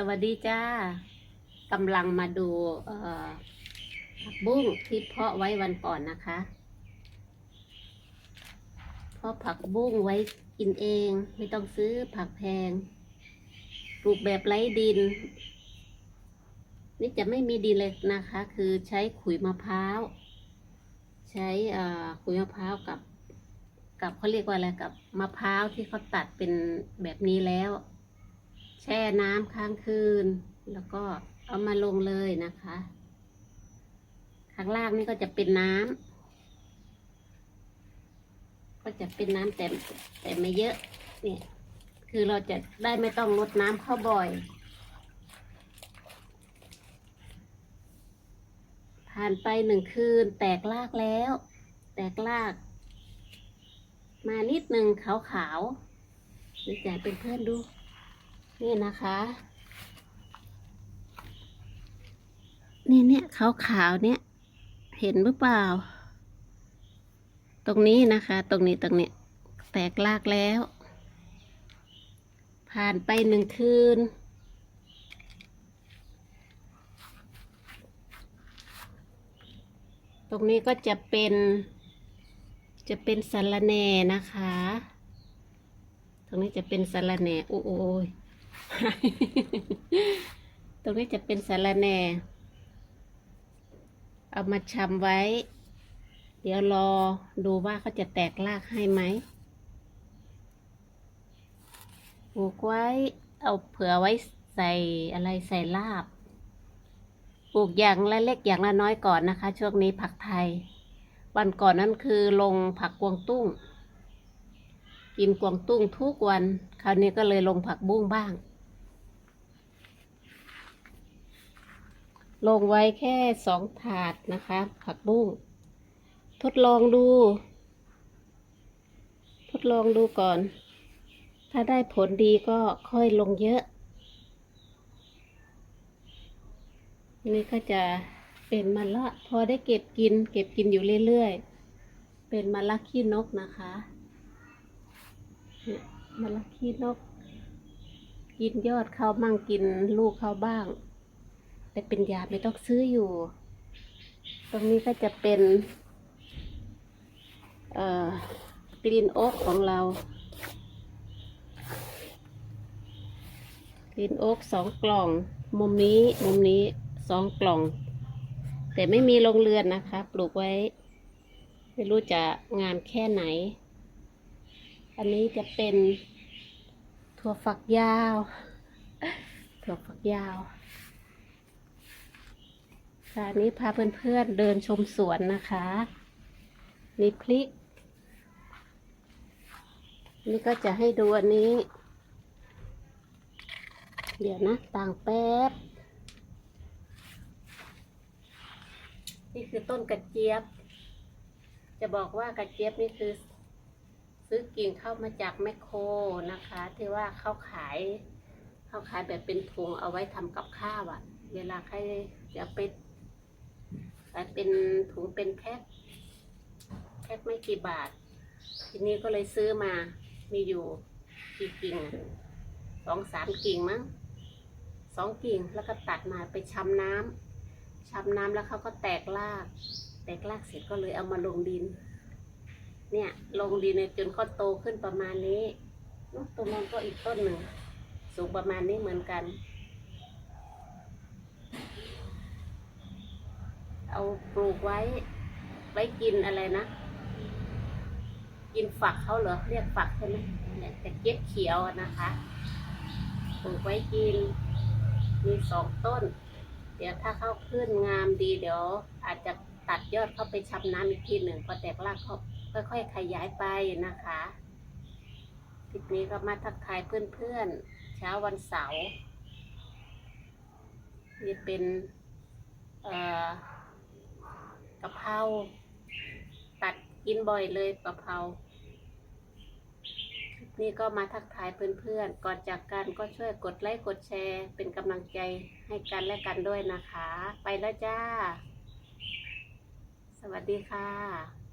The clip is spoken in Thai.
สวัสดีจ้ากำลังมาดูผักบุ้งที่เพาะไว้วันก่อนนะคะ เพาะผักบุ้งไว้กินเองไม่ต้องซื้อผักแพง ปลูกแบบไร้ดิน นี่จะไม่มีดินเลยนะคะ คือใช้ขุยมะพร้าว ใช้ขุยมะพร้าวกับ กับเขาเรียกว่าอะไรกับมะพร้าวที่เขาตัดเป็นแบบนี้แล้ว แช่น้ำค้างคืน แล้วก็เอามาลงเลยนะคะ ข้างล่างนี่ก็จะเป็นน้ำก็จะเป็นน้ำแต่แต่ไม่เยอะ เนี่ย คือเราจะได้ไม่ต้องลดน้ำเข้าบ่อยผ่านไปหนึ่งคืนแตกรากแล้ว แตกราก มานิดหนึ่งขาวๆนี่จะเป็นเพื่อนดู นี่นะคะ นี่เนี่ยขาวขาวเนี่ย เห็นหรือเปล่า ตรงนี้นะคะ ตรงนี้ตรงเนี้ยแตกรากแล้ว ผ่านไปหนึ่งคืน ตรงนี้ก็จะเป็น จะเป็นสารแหน่นะคะ ตรงนี้จะเป็นสารแหน่โอ้โอ้ย ตรงนี้จะเป็นสาระแหน่ เอามาชำไว้ เดี๋ยวรอดูว่าเขาจะแตกรากให้ไหมปลูกไว้ เอาเผื่อไว้ใส่อะไรใส่ลาบ ปลูกอย่างละเล็กอย่างละน้อยก่อนนะคะ ช่วงนี้ผักไทย วันก่อนนั้นคือลงผักกวางตุ้ง กินกวางตุ้งทุกวัน คราวนี้ก็เลยลงผักบุ้งบ้าง ลงไว้แค่สองถาดนะคะ ผักบุ้งทดลองดู ทดลองดูก่อน ถ้าได้ผลดีก็ค่อยลงเยอะ นี่ก็จะเป็นมะละพอได้เก็บกิน เก็บกินอยู่เรื่อยๆ เป็นมะละขี้นกนะคะ มะละขี้นก กินยอดเขามั่งกินลูกเขาบ้าง แต่เป็นยาไม่ต้องซื้ออยู่ ตรงนี้ก็จะเป็นเอ่อกรีนโอ๊กของเรากรีนโอ๊กสองกล่อง มุมนี้มุมนี้สองกล่อง แต่ไม่มีโรงเรือนนะคะ ปลูกไว้ ไม่รู้จะงานแค่ไหน อันนี้จะเป็นถั่วฝักยาว ถั่วฝักยาวค่ะอันนี้พาเพื่อนๆเดินชมสวนนะคะ มีพริก นี่ก็จะให้ดูอันนี้ เดี๋ยวนะต่างแป๊บ นี่คือต้นกระเจี๊ยบ จะบอกว่ากระเจี๊ยบนี่คือ ซื้อกิ่งเข้ามาจากแมคโครนะคะ ที่ว่าเขาขายเขาขายแบบเป็นถุงเอาไว้ทำกับข้าวอะ่ะ เวลาใครจะไปขายเป็นถุงเป็นแพ็คแพ็คไม่กี่บาท ทีนี้ก็เลยซื้อมามีอยู่กี่กิ่งสองสามกิ่งมั้งสองกิ่งแล้วก็ตัดมาไปชำน้ำช้ำน้ำแล้วเขาก็แตกราก แตกรากเสร็จก็เลยเอามาลงดิน เนี่ยลงดินเนี่ยจนเขาโตขึ้นประมาณนี้นู้นตรงนั้นก็อีกต้นหนึ่ง สูงประมาณนี้เหมือนกัน เอาปลูกไว้ ไว้กินอะไรนะ กินฝักเขาเหรอ เรียกฝักใช่ไหมเนี่ยแต่เก็บเขียวนะคะปลูกไว้กิน มีสองต้น เดี๋ยวถ้าเขาขึ้นงามดีเดี๋ยวอาจจะ ตัดยอดเข้าไปชำน้ำอีกทีหนึ่งพอแตกรากเขาค่อย ๆ ขยายไปนะคะคลิปนี้ก็มาทักทายเพื่อนๆเช้าวันเสาร์นี่เป็นกะเพราตัดกินบ่อยเลยกะเพราคลิปนี้ก็มาทักทายเพื่อนๆ ก่อนจากกันก็ช่วยกดไลค์กดแชร์ เป็นกำลังใจให้กันและกันด้วยนะคะ ไปแล้วจ้า สวัสดีค่ะ